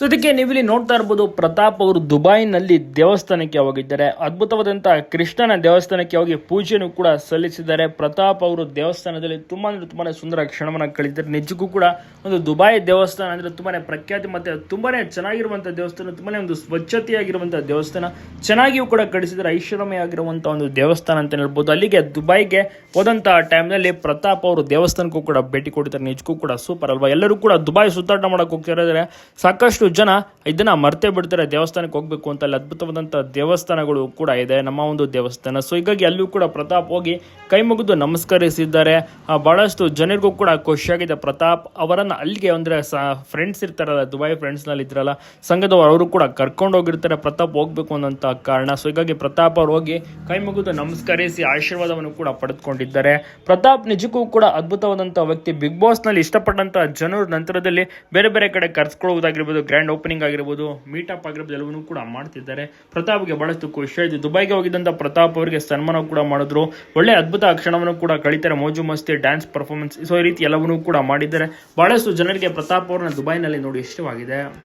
So ಇದಕ್ಕೆ ನೀವಿಲ್ಲಿ ನೋಡ್ತಾ ಇರ್ಬೋದು, ಪ್ರತಾಪ್ ಅವರು ದುಬೈನಲ್ಲಿ ದೇವಸ್ಥಾನಕ್ಕೆ ಹೋಗಿದ್ದಾರೆ. ಅದ್ಭುತವಾದಂತಹ ಕೃಷ್ಣನ ದೇವಸ್ಥಾನಕ್ಕೆ ಹೋಗಿ ಪೂಜೆಯನ್ನು ಕೂಡ ಸಲ್ಲಿಸಿದ್ದಾರೆ. ಪ್ರತಾಪ್ ಅವರು ದೇವಸ್ಥಾನದಲ್ಲಿ ತುಂಬಾ ಅಂದ್ರೆ ತುಂಬಾನೇ ಸುಂದರ ಕ್ಷಣವನ್ನ ಕಳಿದ್ದಾರೆ ನಿಜಕ್ಕೂ ಕೂಡ ಒಂದು ದುಬೈ ದೇವಸ್ಥಾನ ಅಂದ್ರೆ ತುಂಬಾನೇ ಪ್ರಖ್ಯಾತಿ ಮತ್ತೆ ತುಂಬಾನೇ ಚೆನ್ನಾಗಿರುವಂತಹ ದೇವಸ್ಥಾನ, ತುಂಬಾನೇ ಒಂದು ಸ್ವಚ್ಛತೆಯಾಗಿರುವಂತಹ ದೇವಸ್ಥಾನ, ಚೆನ್ನಾಗಿಯೂ ಕೂಡ ಕಳಿಸಿದ್ದಾರೆ. ಐಷಾರಾಮಿ ಆಗಿರುವಂತಹ ಒಂದು ದೇವಸ್ಥಾನ ಅಂತ ಹೇಳ್ಬೋದು. ಅಲ್ಲಿಗೆ ದುಬೈಗೆ ಹೋದಂತಹ ಟೈಮ್ನಲ್ಲಿ ಪ್ರತಾಪ್ ಅವರು ದೇವಸ್ಥಾನಕ್ಕೂ ಕೂಡ ಭೇಟಿ ಕೊಡ್ತಾರೆ ನಿಜಕ್ಕೂ ಕೂಡ ಸೂಪರ್ ಅಲ್ವಾ? ಎಲ್ಲರೂ ಕೂಡ ದುಬೈ ಸುತ್ತಾಟ ಮಾಡಕ್ ಹೋಗ್ತಿರೋದ್ರೆ ಸಾಕಷ್ಟು ಜನ ಇದನ್ನ ಮರ್ತೇ ಬಿಡ್ತಾರೆ, ದೇವಸ್ಥಾನಕ್ಕೆ ಹೋಗ್ಬೇಕು ಅಂತ ಅಲ್ಲಿ ಅದ್ಭುತವಾದಂಥ ದೇವಸ್ಥಾನಗಳು ಕೂಡ ಇದೆ, ನಮ್ಮ ಒಂದು ದೇವಸ್ಥಾನ. ಸೊ ಹೀಗಾಗಿ ಅಲ್ಲೂ ಕೂಡ ಪ್ರತಾಪ್ ಹೋಗಿ ಕೈ ಮುಗಿದು ನಮಸ್ಕರಿಸಿದ್ದಾರೆ. ಬಹಳಷ್ಟು ಜನರಿಗೂ ಕೂಡ ಖುಷಿಯಾಗಿದೆ ಪ್ರತಾಪ್ ಅವರನ್ನ ಅಲ್ಲಿಗೆ ಅಂದ್ರೆ ಫ್ರೆಂಡ್ಸ್ ಇರ್ತಾರಲ್ಲ ದುಬೈ ಫ್ರೆಂಡ್ಸ್ನಲ್ಲಿ ಇದ್ರಲ್ಲ, ಸಂಘದವರು ಅವರು ಕೂಡ ಕರ್ಕೊಂಡು ಹೋಗಿರ್ತಾರೆ, ಪ್ರತಾಪ್ ಹೋಗ್ಬೇಕು ಅನ್ನೋಂಥ ಕಾರಣ. ಸೊ ಹೀಗಾಗಿ ಪ್ರತಾಪ್ ಅವ್ರು ಹೋಗಿ ಕೈ ಮುಗಿದು ನಮಸ್ಕರಿಸಿ ಆಶೀರ್ವಾದವನ್ನು ಕೂಡ ಪಡೆದುಕೊಂಡಿದ್ದಾರೆ. ಪ್ರತಾಪ್ ನಿಜಕ್ಕೂ ಕೂಡ ಅದ್ಭುತವಾದಂಥ ವ್ಯಕ್ತಿ. ಬಿಗ್ ಬಾಸ್ನಲ್ಲಿ ಇಷ್ಟಪಟ್ಟಂತ ಜನರು ನಂತರದಲ್ಲಿ ಬೇರೆ ಬೇರೆ ಕಡೆ ಕರ್ಸ್ಕೊಳ್ಳುವುದಾಗಿರ್ಬೋದು ಗ್ರ್ಯಾಂಡ್ ಓಪನಿಂಗ್ ಆಗಿರ್ಬೋದು. ಮೀಟಪ್ ಆಗಿರ್ಬೋದು, ಎಲ್ಲವನ್ನೂ ಕೂಡ ಮಾಡ್ತಿದ್ದಾರೆ. ಪ್ರತಾಪ್ಗೆ ಬಹಳಷ್ಟು ಖುಷಿ ಆಯಿತು. ದುಬೈಗೆ ಹೋಗಿದ್ದಂಥ ಪ್ರತಾಪ್ ಅವರಿಗೆ ಸನ್ಮಾನ ಕೂಡ ಮಾಡಿದ್ರು. ಒಳ್ಳೆ ಅದ್ಭುತ ಕ್ಷಣವನ್ನು ಕೂಡ ಕಳೀತಾರೆ. ಮೋಜು ಮಸ್ತಿ ಡ್ಯಾನ್ಸ್ ಪರ್ಫಾರ್ಮೆನ್ಸ್ ಸೊ ಈ ರೀತಿ ಎಲ್ಲವನ್ನೂ ಕೂಡ ಮಾಡಿದ್ದಾರೆ. ಬಹಳಷ್ಟು ಜನರಿಗೆ ಪ್ರತಾಪ್ ಅವ್ರನ್ನ ದುಬೈನಲ್ಲಿ ನೋಡಿ ಇಷ್ಟವಾಗಿದೆ.